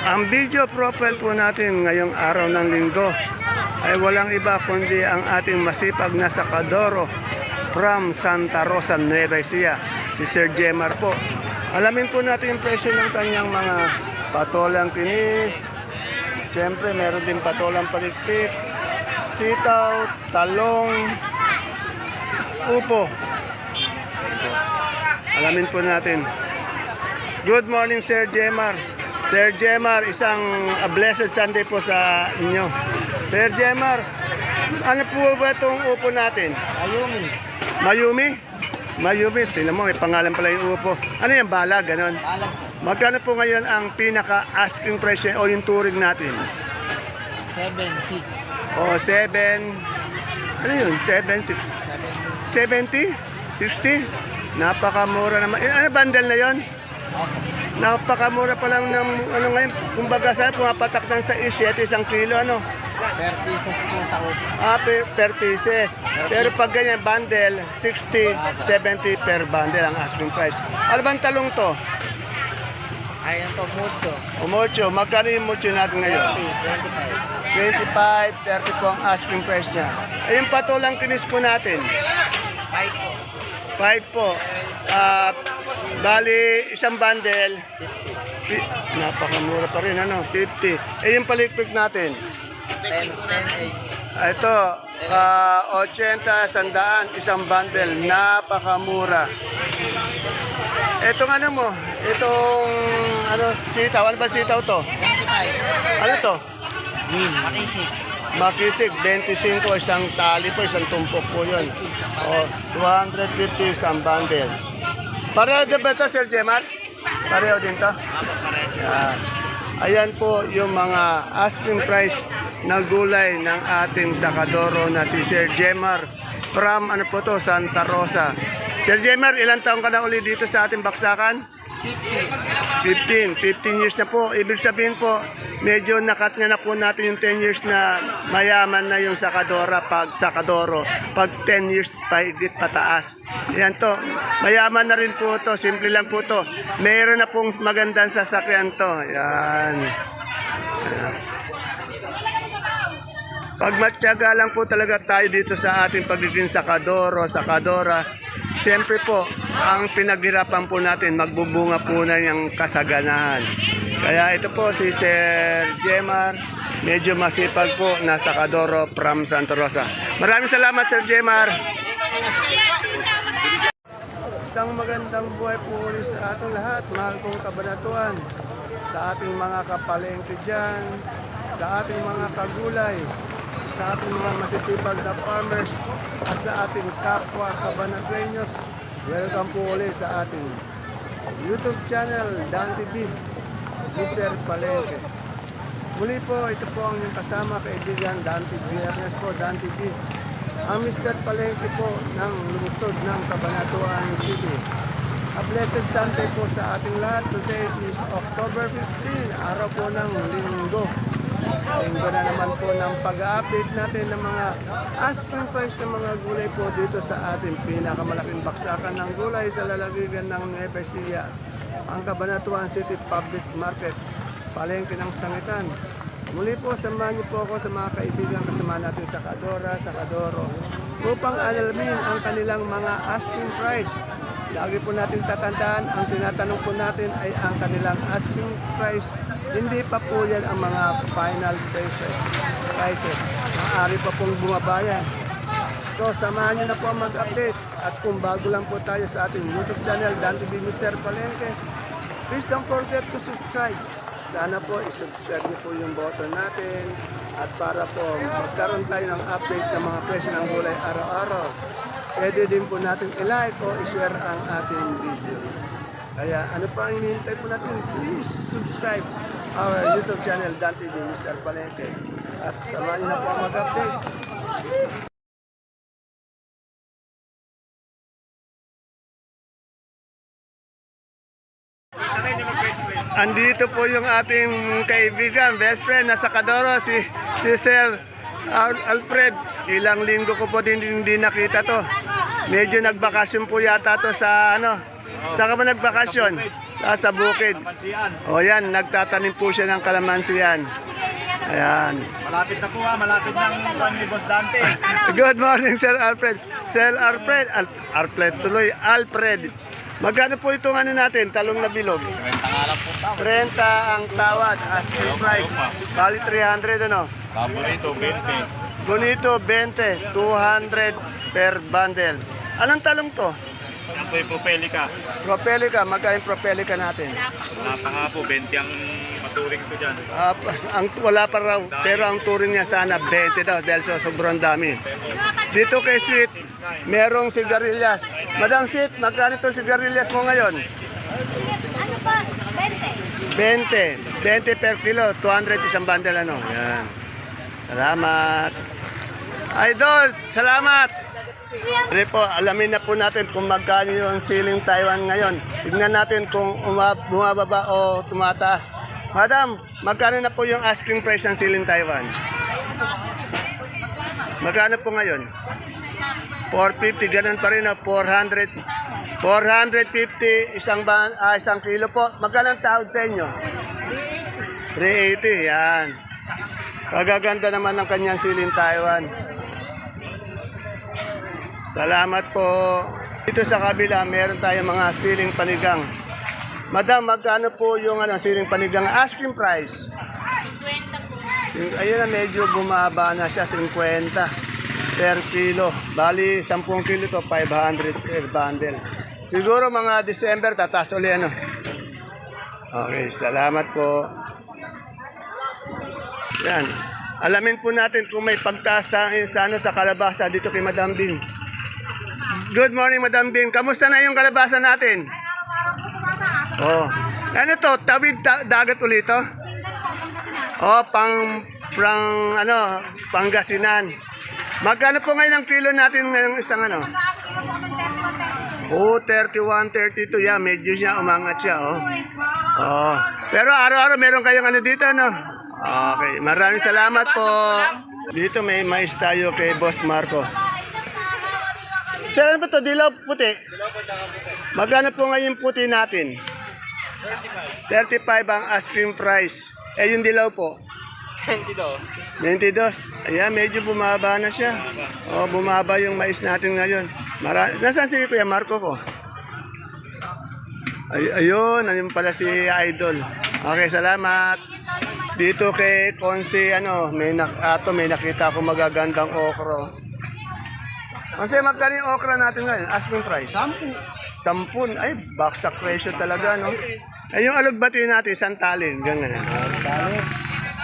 Ang video profile po natin ngayong araw ng linggo ay walang iba kundi ang ating masipag na sakadoro from Santa Rosa, Nueva Ecija, si Sir Jemar po. Alamin po natin yung presyo ng kanyang mga patolang kinis. Siyempre, meron din patolang palikpik, sitaw, talong, upo. Alamin po natin. Good morning, Sir Jemar. Sir Jemar, isang blessed Sunday po sa inyo. Sir Jemar, ano po ba itong upo natin? Ayumi. Mayumi? Mayumi, tingnan mo, may pangalan pala yung upo. Ano yan, bala, ganon. Alag po. Magkano po ngayon ang pinaka-asking price o yung touring natin? 7, 6. O, 7, ano yun, 7, 6, 70? 60? Napakamura naman. Eh, ano bundle na yon? Napakamura pa lang ng ano ngayon. Kumbaga sa pumapatak ng sa 7 isang kilo ano. Per pieces po sa upo. Ah, per, per pieces. Pero pag ganyan bundle, 60, 70 per bundle ang asking price. Ano bang talong to? Ayan po, mucho. O mocho, magkano yung mocho natin 20, ngayon? 25. 25, 30 po ang asking price niya. Yung patulang kinis po natin, 5 po. 5 po. Ah, bali, isang bundle, Pi- Napakamura pa rin, ano? 50. Eh, yung palikpik natin. 10, 10, Ah, Ito, ah, 80, sandaan, isang bundle. Napakamura. Itong ano mo, itong ano, sitaw. Ano ba sitaw to? 25. Ano to? Makisig. Makisig, 25, isang tali po, isang tumpok po yun. O, 250 isang bundle. Pareho din ba ito, Sir Jemar? Pareho din to? Yan. Ayan po yung mga asking price na gulay ng ating sakadoro na si Sir Jemar from ano po to, Santa Rosa. Sir Jemar, ilang taong ka na uli dito sa ating baksakan? 15. 15 years na po. Ibig sabihin po, medyo nakat nga na po natin yung 10 years na mayaman na yung sakadora pag sakadoro. Pag 10 years pa higit pataas. Yan to. Mayaman na rin po to. Simple lang po to. Meron na pong magandang sasakyan to. Yan. Yan. Pag matyaga lang po talaga tayo dito sa ating pagiging sakadoro, sakadora, siyempre po, ang pinaghirapan po natin, magbubunga po na yung kasaganahan. Kaya ito po si Sir Jemar, medyo masipag po na sakadoro from Santa Rosa. Maraming salamat Sir Jemar. Isang magandang buhay po ulit sa ating lahat, mahal kong kabanatuan, sa ating mga kapalengke dyan, sa ating mga kagulay, sa ating mga masisipag na farmers, at sa ating kapwa kabanatuenyos. Welcome po ulit sa ating YouTube channel, Dan TV, Mr. Palengke. Muli po, ito po ang inyong kasama, kaibigan, Dan TV. Ernest po, Dan TV. Ang Mr. Palengke po ng lungsod ng Cabanatuan City. A blessed Sunday po sa ating lahat. Today is October 15, araw po ng linggo. Linggo na naman po ng pag-update natin ng mga asking price ng mga gulay po dito sa ating pinakamalaking baksakan ng gulay sa lalawigan ng Nueva Ecija, ang Cabanatuan City Public Market, palengke ng sangitan. Muli po, samahan niyo po ako sa mga kaibigan kasama natin sa Kadora, sa Kadoro, upang alamin ang kanilang mga asking price. Lagi po natin tatandaan, ang tinatanong po natin ay ang kanilang asking price. Hindi pa po yan ang mga final prices. prices. Maaari pa pong bumabayan. So, samahan niyo na po mag-update. At kung bago lang po tayo sa ating YouTube channel, Dan TV Mr. Palengke, please don't forget to subscribe. Sana po isubscribe niyo po yung button natin at para po magkaroon tayo ng update ng mga presyo ng gulay araw-araw. Pwede din po natin i-like o i-share ang ating video. Kaya ano pa ang hinihintay po natin? Please subscribe our YouTube channel, Dan TV Mr. Palengke. At samahan na po ang mag-update. Andito po yung ating kaibigan, best friend, nasa Kadoro, si, si Sir Al- Alfred. Ilang linggo ko po din hindi nakita to. Medyo nagbakasyon po yata to sa ano, Saan ka ba nagbakasyon? Ah, sa bukid. O yan, nagtatanim po siya ng kalamansi yan. Ayan. Malapit na po ha, malapit ng buwan ni Boss Dante. Good morning, Sir Alfred. Sir Alfred, Al- Alfred tuloy, Alfred. Magkano po itong ano natin, talong na bilog? 30 ang tawad, asking price. Bali 300 ano? Sabo rito, 20. Bonito 20, 200 per bundle. Anong talong to? Yan po yung Propelica. Propelica, magkano yung Propelica natin? Wala pa nga po, 20 ang maturing ko dyan. Ah, ang wala pa raw, pero ang turing niya sana 20 daw dahil sa sobrang dami. Dito kay Sweet, merong sigarilyas. Madam Sweet, magkano itong sigarilyas mo ngayon? Ano pa? 20. 20. 20 per kilo, 200 isang bundle ano. Yan. Salamat. Idol, salamat. Ano po, alamin na po natin kung magkano yung ceiling Taiwan ngayon. Tignan natin kung uma- bumababa o tumataas. Madam, magkano na po yung asking price ng ceiling Taiwan? Magkano po ngayon? 450, ganun pa rin, no? 400. 450 isang ban, ah, isang kilo po. Magkano ang tawad sa inyo? 380, yan. Kagaganda naman ng kanyang siling Taiwan. Salamat po. Dito sa kabila, meron tayong mga siling panigang. Madam, magkano po yung ano, siling panigang asking price? 50 Ayun na, medyo bumaba na siya, 50 per kilo. Bali, 10 kilo to, 500 per bundle. Siguro mga December, tataas ulit ano. Okay, salamat po. Yan. Alamin po natin kung may pagtaas sa, sa, ano, sa kalabasa dito kay Madam Bing. Good morning, Madam Bing. Kamusta na yung kalabasa natin? Oh. Ano to? Tawid ta- dagat ulit to? Oh, pang pang ano, Pangasinan. Magkano po ngayon ang kilo natin ngayong isang ano? Oh, 31, 32. Yeah, medyo siya umangat siya, oh. Oh. Pero araw-araw meron kayong ano dito, no? Okay, maraming salamat po. Dito may mais tayo kay Boss Marco. Saan ba to? Dilaw puti? Magkano po ngayon puti natin? 35 ang asking price. Eh, yung dilaw po? 22. 22. Ayan, medyo bumaba na siya. O, bumaba yung mais natin ngayon. Mara Nasaan si Kuya Marco ko? Ay ayun, ayun pala si Idol. Okay, salamat. Dito kay Konsi, ano, may, nak ato, may nakita ako magagandang okro. Konsi, magkano yung okra natin ngayon? Asking price? Sampu. Sampun. Ay, baksak presyo talaga, no? Ay, yung alugbati natin, isang talin. Ganyan. Tali.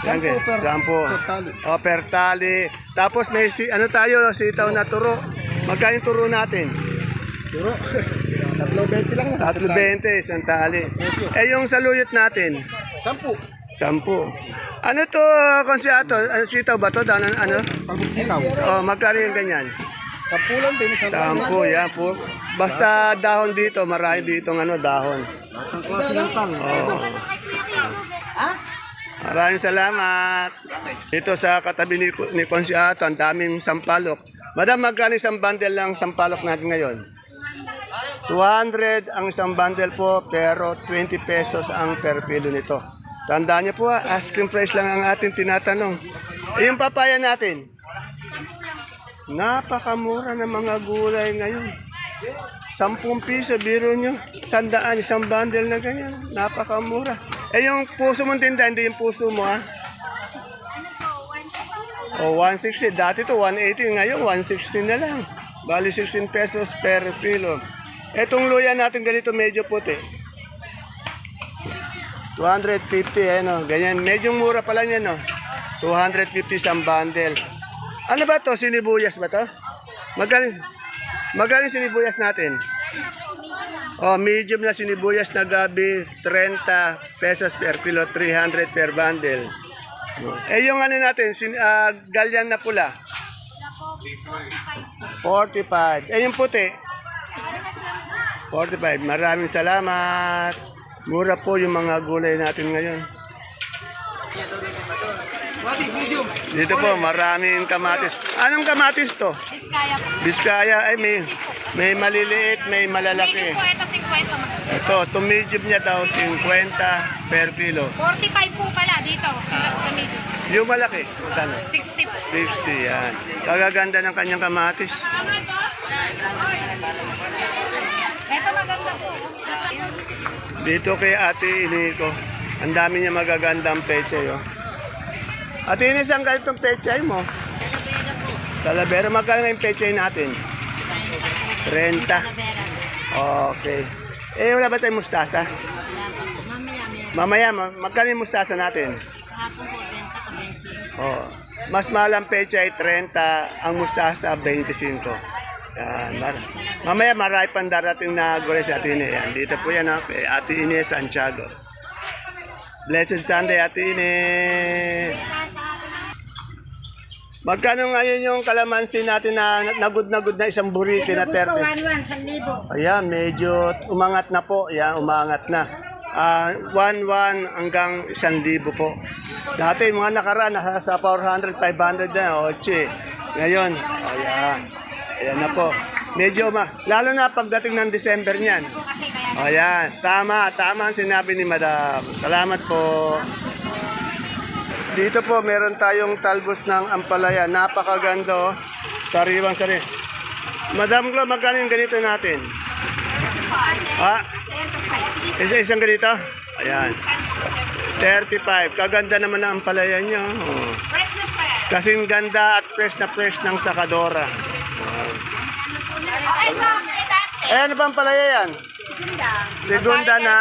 Sampu per, Sampu. tali. O, per tali. Tapos may, si, ano tayo, sitaw na turo. Magkano yung turo natin? Turo? Tatlo 20 lang. Tatlo 20, isang tali. Eh, yung saluyot natin? Sampu. Sampu. Ano to, konsiato? Ano, sitaw ba to? Ano? ano? Pag-sitaw. Oh, magkano yung ganyan? Sampu lang din. Sampu, yan po. Basta dahon dito, marami dito ng ano, dahon. Ang klase ng tang. Oh. Maraming salamat. Dito sa katabi ni, ni Consiato, ang daming sampalok. Madam, magkano isang bundle lang sampalok natin ngayon? 200 ang isang bundle po, pero 20 pesos ang per kilo nito. Tandaan niyo po, ah, asking price lang ang ating tinatanong. Eh, yung papaya natin, napakamura ng mga gulay ngayon. 10 piso, biro nyo. Sandaan, isang bundle na ganyan. Napakamura. Eh, yung puso mong tinda, hindi yung puso mo, ha? O, 160. Dati to 180. Ngayon, 160 na lang. Bali, 16 pesos per kilo. Etong luya natin ganito, medyo puti. 250, eh, no? Ganyan. Medyo mura pala niya, no? 250 isang bundle. Ano ba to? Sinibuyas ba to? Magaling. Magaling sinibuyas natin. Oh, medium na sinibuyas na gabi, 30 pesos per kilo, 300 per bundle. Eh yung ano natin, sin, ah, galyan na pula. 45. Eh yung puti. 45. Maraming salamat. Mura po yung mga gulay natin ngayon. Dito po, maraming kamatis. Anong kamatis to? Biskaya po. Biskaya, ay may, may maliliit, may malalaki. Medium po ito Ito, itong medium niya daw 50 per kilo. 45 po pala dito. Sa medium. Yung malaki, magkano? 60 po. 60, yan. Kagaganda ng kanyang kamatis. Ito maganda po. Dito kay Ate Iniko. Ang dami niya magagandang pechay, oh. Ate Ines, ang ganitong pechay mo? Talavera. Magkano nga yung pechay natin? 30. Okay. Eh, wala ba tayong mustasa? Mamaya, ma- magkano yung mustasa natin? Oh, mas mahal ang pechay 30, ang mustasa 25. Yan, mar- mamaya marami pang darating na gulay sa Ate Ine. Yan, dito po yan, ha, kay Ate Ine Santiago. Blessed Sunday, Ate Ine. Magkano ngayon yung kalamansi natin na nagud na good na isang buriti na 30? 1-1, 1,000. Ayan, medyo umangat na po. Ayan, umangat na. Ah, 1-1 hanggang 1,000 po. Dati, mga nakaraan, nasa sa 400, 500 na, 8. Ngayon, ayan. Ayan na po. Medyo ma... Lalo na pagdating ng December niyan. Ayan, tama, tama ang sinabi ni Madam. Salamat po. Dito po, meron tayong talbos ng ampalaya. Napakaganda, oh. Sariwang sari. Madam Glo, magkano yung ganito natin? Ah, isa isang ganito? Ayan. 35. Kaganda naman ang ampalaya niya. Oh. Kasing ganda at fresh na fresh ng sakadora. Eh, ano ba ang palaya yan? Segunda na.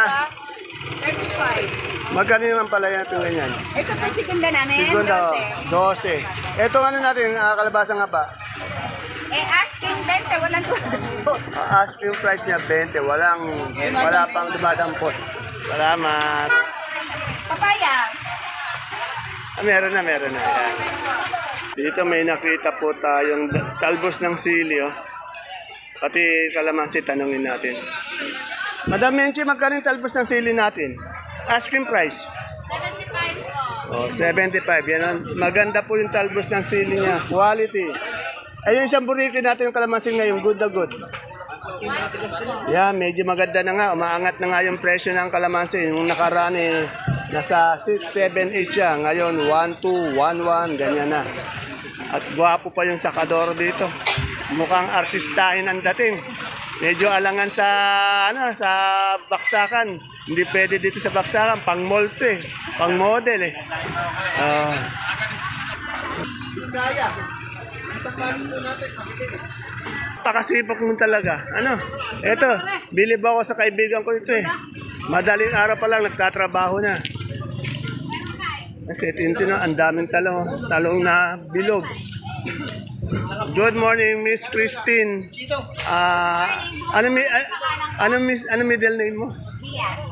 35. Magkano yung ampalaya natin ganyan? Ito po segunda namin. Segunda, oh, 12. 12. Ito ano natin, uh, kalabasa nga ba? Eh, asking 20, walang tuwa. Uh, asking price niya 20, walang, wala pang dumadampot. Salamat. Papaya. Ah, meron na, meron na. Ayan. Dito may nakita po tayong talbos ng sili, oh. Pati kalamansi, tanongin natin. Madam Menchi, magkano yung talbos ng sili natin? Asking price? 75 po. Oh, 75. Yan ang, maganda po yung talbos ng sili niya. Quality. Ayun isang burrito natin yung kalamansi ngayon. Good na good. Yan, medyo maganda na nga. Umaangat na nga yung presyo ng kalamansi. Yung nakaraan eh, nasa 6, 7, 8 siya. Ngayon, 1, 2, 1, 1. Ganyan na. At gwapo pa yung sakador dito. Mukhang artistahin ang dating. Medyo alangan sa ano sa baksakan. Hindi pwede dito sa baksakan, pang mall to eh. Pang model eh. Ah. Pakasipag mo talaga. Ano? Eto, bilib ako sa kaibigan ko ito eh. Madaling araw pa lang, nagtatrabaho na. Okay, tinto na, ang daming talong. Talong na bilog. Good morning, Miss Christine. Ah, ano mi ah, ano miss ano middle name mo?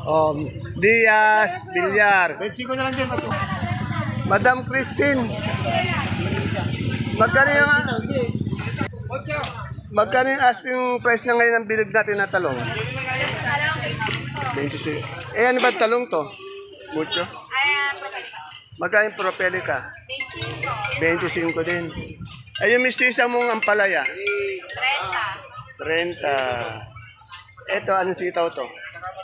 Um, Diaz Villar. Madam Christine. Magkano yung Magkano yung asking price na ngayon ng bilig natin na talong? 26. Eh, ano ba talong to? Mucho? Magkano yung propelica? 25 din. Ay, yung mistisa mong ampalaya? 30. 30. Ito, anong sitaw to?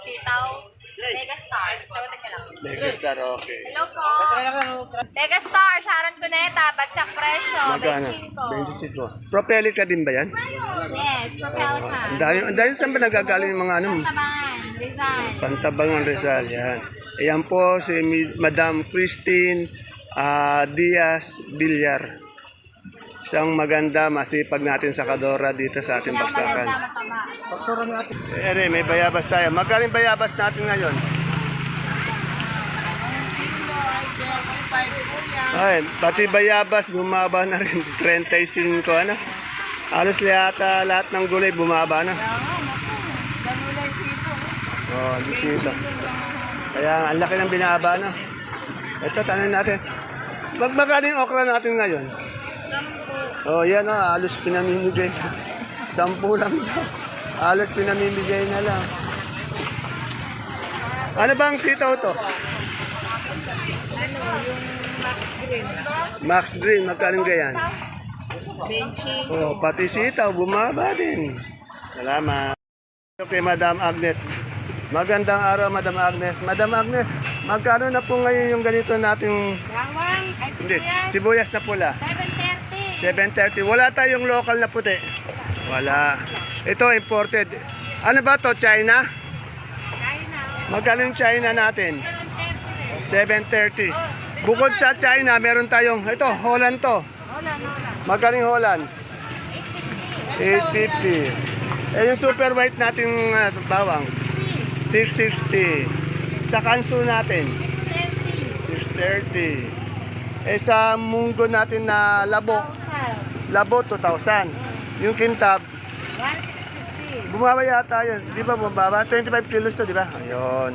Sitaw. Megastar. Sagutin ka lang. Megastar, okay. Hello po. Megastar, Sharon Cuneta, bagsak presyo. Magkano? 25. Propelica din ba yan? Yes, propel ka. Ang dami, ang dami saan ba nagagaling yung mga ano? Tabangan, Rizal. Pantabangan Rizal, yan. Ayan po si Madam Christine ah, Diaz Villar. Isang maganda, masipag natin sa Kadora dito sa ating baksakan. Tama, tama. Ere, may bayabas tayo. Magkano yung bayabas natin ngayon? Ay, pati bayabas bumaba na rin. 35 ano? Alos yata lahat ng gulay bumaba na. Oh, dito. Kaya ang laki ng binaba na. Ito, tanong natin. Mag magkano yung okra natin ngayon? Oh, yan ah, alos pinamimigay. Sampu lang daw. Alos pinamimigay na lang. Ano bang sitaw to? Max Green, magkano ganyan? Oh, pati sitaw, bumaba din. Salamat. Okay, Madam Agnes. Magandang araw, Madam Agnes. Madam Agnes, magkano na po ngayon yung ganito nating Bawang, ay hindi, sibuyas, sibuyas na pula? 730. 7.30. Wala tayong local na puti. Wala. Ito imported. Ano ba to? China? China, Magkano yung China natin? 730. 7.30. Bukod sa China, meron tayong, ito, Holland to. Hola, hola. Magkano yung Holland? 850. Eh yung super white nating uh, bawang? 660. Sa kanso natin? 630. Eh sa munggo natin na labo? Labo 2,000. Yung kintab, 160. bumaba yata yun. Di ba bumaba? 25 kilos to, di ba? Ayun.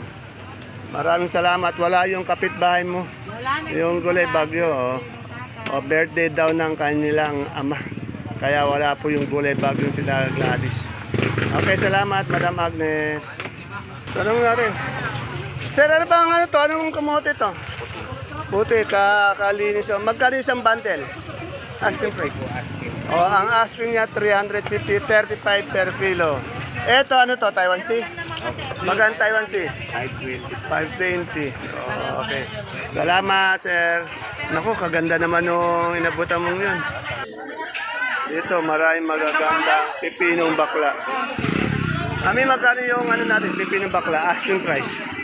Maraming salamat. Wala yung kapitbahay mo. Wala na. Yung gulay bagyo, oh. O birthday daw ng kanilang ama. Kaya wala po yung gulay bagyo sila Gladys. Okay, salamat Madam Agnes. Tanong nga rin. Sir, ano ba ang ano to? Anong kamote to? Puti, kakalinis. Oh. Magkano isang bundle? Asking price. Oh, ang asking niya 350, 35 per kilo. Eto, ano to? Taiwan Sea? Magkano Taiwan Sea? 520. Oh, okay. Salamat, sir. Naku, kaganda naman nung inabutan mong yun. Dito, maraming magagandang pipinong bakla. Kami magkano yung ano natin, pipinong bakla, asking price.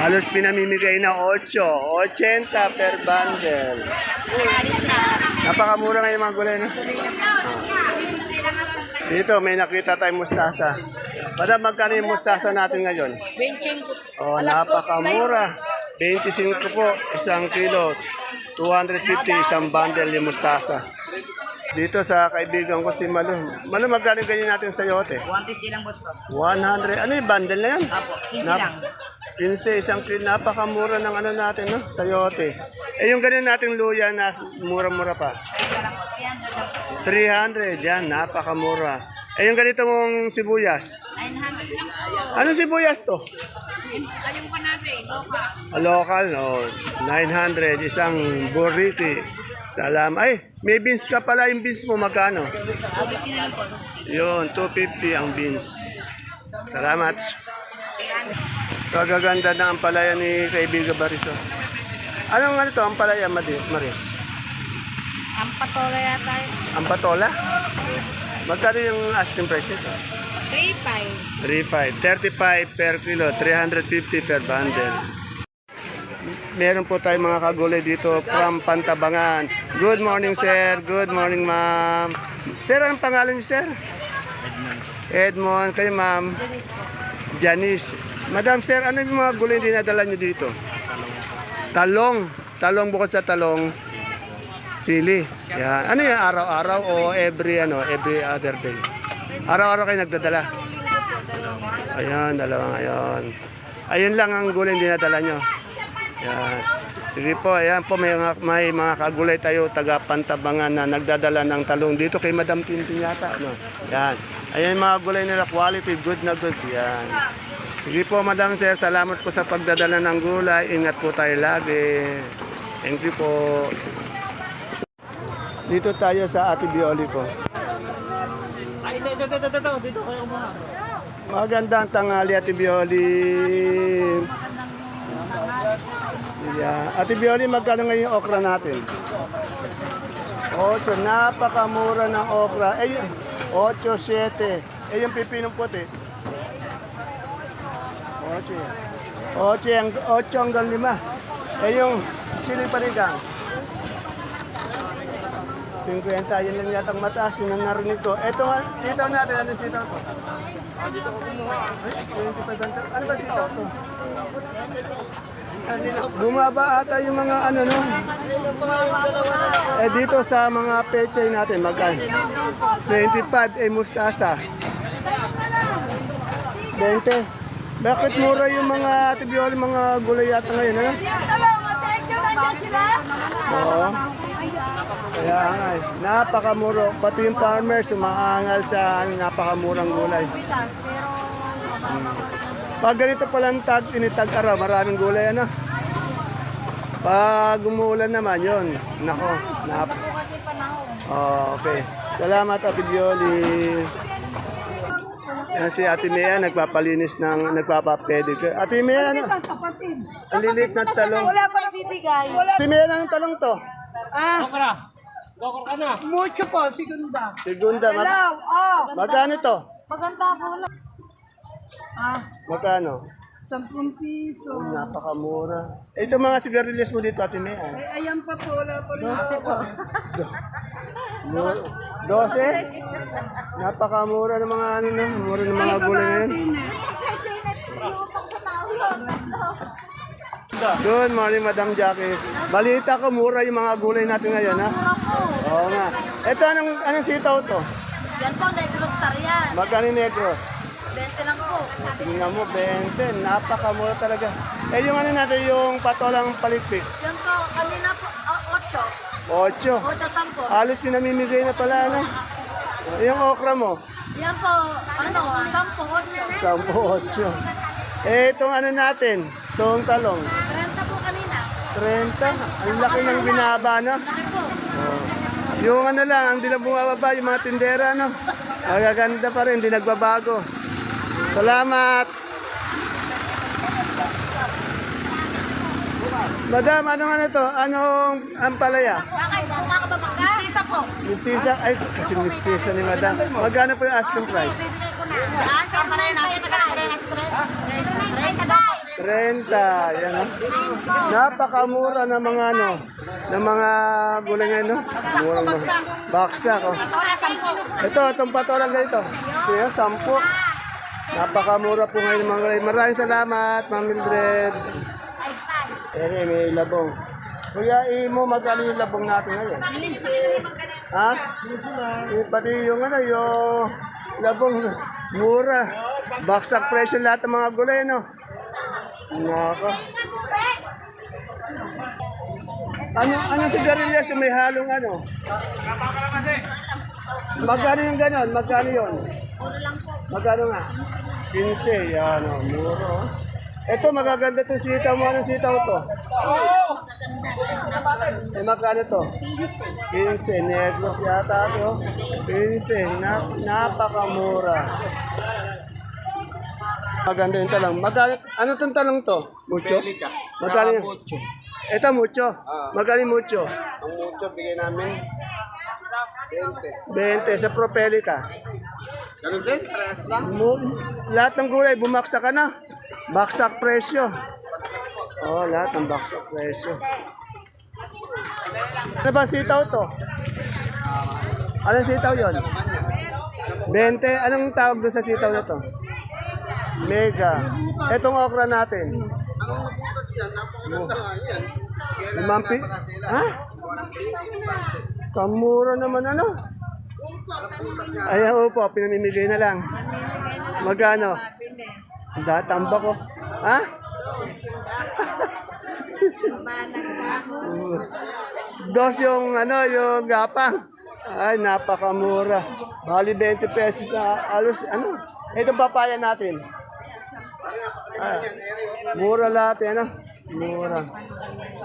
Halos pinamimigay na 8, 80 per bundle. Napakamura ngayon mga gulay, no? Dito, may nakita tayong mustasa. Madam, magkano yung mustasa natin ngayon? 25. Oh, napakamura. 25 po, isang kilo. 250 isang bundle yung mustasa. Dito sa kaibigan ko si Malu. Malu, magkano ganyan natin sa yote? 150 lang boss ko. 100. Ano yung bundle na yan? Apo, 15 Nap- lang. 15, isang kilo. Napakamura ng ano natin, no? Sayote. Eh, yung ganyan nating luya na mura-mura pa. 300, yan, napakamura. Eh, yung ganito mong sibuyas. 900 lang. Ano sibuyas to? Ayun pa natin. Loka. A local, oh, 900, isang burriti. Salam. Ay, may beans ka pala. Yung beans mo, magkano? Yun, 250 ang beans. Salamat. Kagaganda na ang palaya ni kaibigan Bariso. Anong ano to, ang palaya, Maris? Ang patola yata yun. Ang patola? Magkano yung asking price nito? 3.5. 3.5. 35 per kilo, 350 per bundle. Meron po tayong mga kagulay dito from Pantabangan. Good morning, sir. Good morning, ma'am. Sir, anong pangalan niyo, sir? Edmond. Edmond. Kayo, ma'am? Janice. Madam, sir, ano yung mga gulay dinadala niyo dito? Talong. Talong bukod sa talong. Sili. Yan. Ano yan? Araw-araw o every ano, every other day? Araw-araw kayo nagdadala. Ayan, dalawa ngayon. Ayun lang ang gulay na dinadala nyo. Yan. Sige po, ayan po, may mga, may mga kagulay tayo, taga Pantabangan na nagdadala ng talong dito kay Madam Tintin yata. No? Yan. Ayan mga gulay nila, quality, good na good. Yan. Sige po, Madam Sir, salamat po sa pagdadala ng gulay. Ingat po tayo lagi. Thank you po. Dito tayo sa Ate Bioli ko. Magandang tanghali, Ate Bioli. Yeah. Ate Bioli, magkano ngayon yung okra natin? 8, napakamura ng okra. Eh, yun, 8, 7. Eh, yung pipinong puti. 8 yan. 8 ang 8 hanggang 5. Eh, yung chili panigang. 50, yun lang yata ang mataas, yun ang narinig ko. Ito, sitaw natin, ano sitaw to? Dito ko kumuha. Ay, 25 ang Ano ba sitaw to? Bumaba ata yung mga ano no. Eh dito sa mga pechay natin magkano? 25 eh mustasa. 20. Bakit mura yung mga tibiol, mga gulay yata ngayon, ano? Oo. Kaya nga eh. Napakamuro. Pati yung farmers, umaangal sa ano, napakamurang gulay. Hmm. Pag ganito palang tag, tinitag araw, maraming gulay ano. Pag umuulan naman, yun. Nako, nap. Oh, okay. Salamat, Ate Bioli. Yan si Ate Mea, nagpapalinis ng, nagpapapedicure. Ate Mea, ano? Ang lilit ng talong. Wala pa nabibigay. Ate Mea, anong talong to? Mucho po, segunda. Segunda. Mag Oh, magkano to? maganda ako lang. Magkano? Sampung piso. Oh, napakamura. Eh, Ito mga sigarilyas mo dito, Ate Mea. Ayan pa po, wala pa rin. po. Mu- 12? Napakamura ng mga ano na, mura ng mga gulay ngayon. Good morning, Madam Jackie. Balita ko, mura yung mga gulay natin ngayon, ha? Oo nga. Ito, anong, anong sitaw to? Yan po, negros yan. Magkano negros? 20 lang po. Tingnan mo, 20. Napakamura talaga. Eh, yung ano natin, yung patolang palikpik. Yan po, kanina po, oh, 8. 8. 8 10. Alis pinamimigay na pala, ano? Yung okra mo? Yan po, ano, 10, 8. 10, 8. Eh, itong ano natin, itong talong. 30 po kanina. 30. Ang laki ng binaba, no? Laki po. Yung ano lang, ang dilang bumababa, yung mga tindera, no? Magaganda pa rin, hindi nagbabago. Salamat! Madam, anong ano to? Anong ampalaya? Bakit? Mistisa po. Mistisa? Ay, kasi mistisa ni madam. Magkano po yung asking price? Yan, sa pa rin natin. Magkano natin? 30 daw. 30, yan o. Napakamura ng mga ano, ng mga gulay ngayon, no? Murang mo. Baksak, oh. Ora, 10. Ito, itong patolang ganito. Kaya, sampu. Napakamura po ngayon ng mga gulay. Maraming salamat, Ma'am Mildred. Eh, may labong. Kuya Imo, magkano yung labong natin ngayon? Ha? Eh, pati yung ano, yung labong mura. Baksak presyo lahat ng mga gulay, no? Nako. Ano, ano sigarilyas yung may halong ano? Magkano yung ganon? Magkano yun? Magkano nga? 15, yan o, muro. oh. Ito, magaganda itong sitaw mo. Anong sitaw to? Eh, magkano to? 15. Negros yata ito. 15. Na, napakamura. Maganda yung talong. Magkano, ano itong talong to? Mucho? Magkano yun? Ito, mucho. Magkano yung mucho? Ang mucho, bigay namin 20. 20. Sa Propelica. Ganun din, parehas lang. Mu- lahat ng gulay, bumaksak ka na. Baksak presyo. Oh, lahat ng baksak presyo. Ano ba sitaw to? Anong sitaw yon? 20. Anong tawag doon sa sitaw na to? Mega. Etong okra natin. Ang butas yan, napakaganda nga yan. Ha? Kamura naman ano? Ayaw po, pinamimigay na lang. Magkano? Datamba ko. Ha? Dos yung ano, yung gapang. Ay, napakamura. Bali 20 pesos na alos, ano? Ito papaya natin. Ah, mura lahat yan, ano? Mura.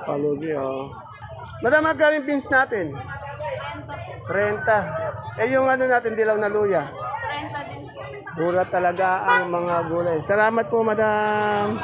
Palugi, oh. Madam, magkano yung beans natin? 30. Eh, yung ano natin, dilaw na luya? 30 din. Mura talaga ang mga gulay. Salamat po, madam.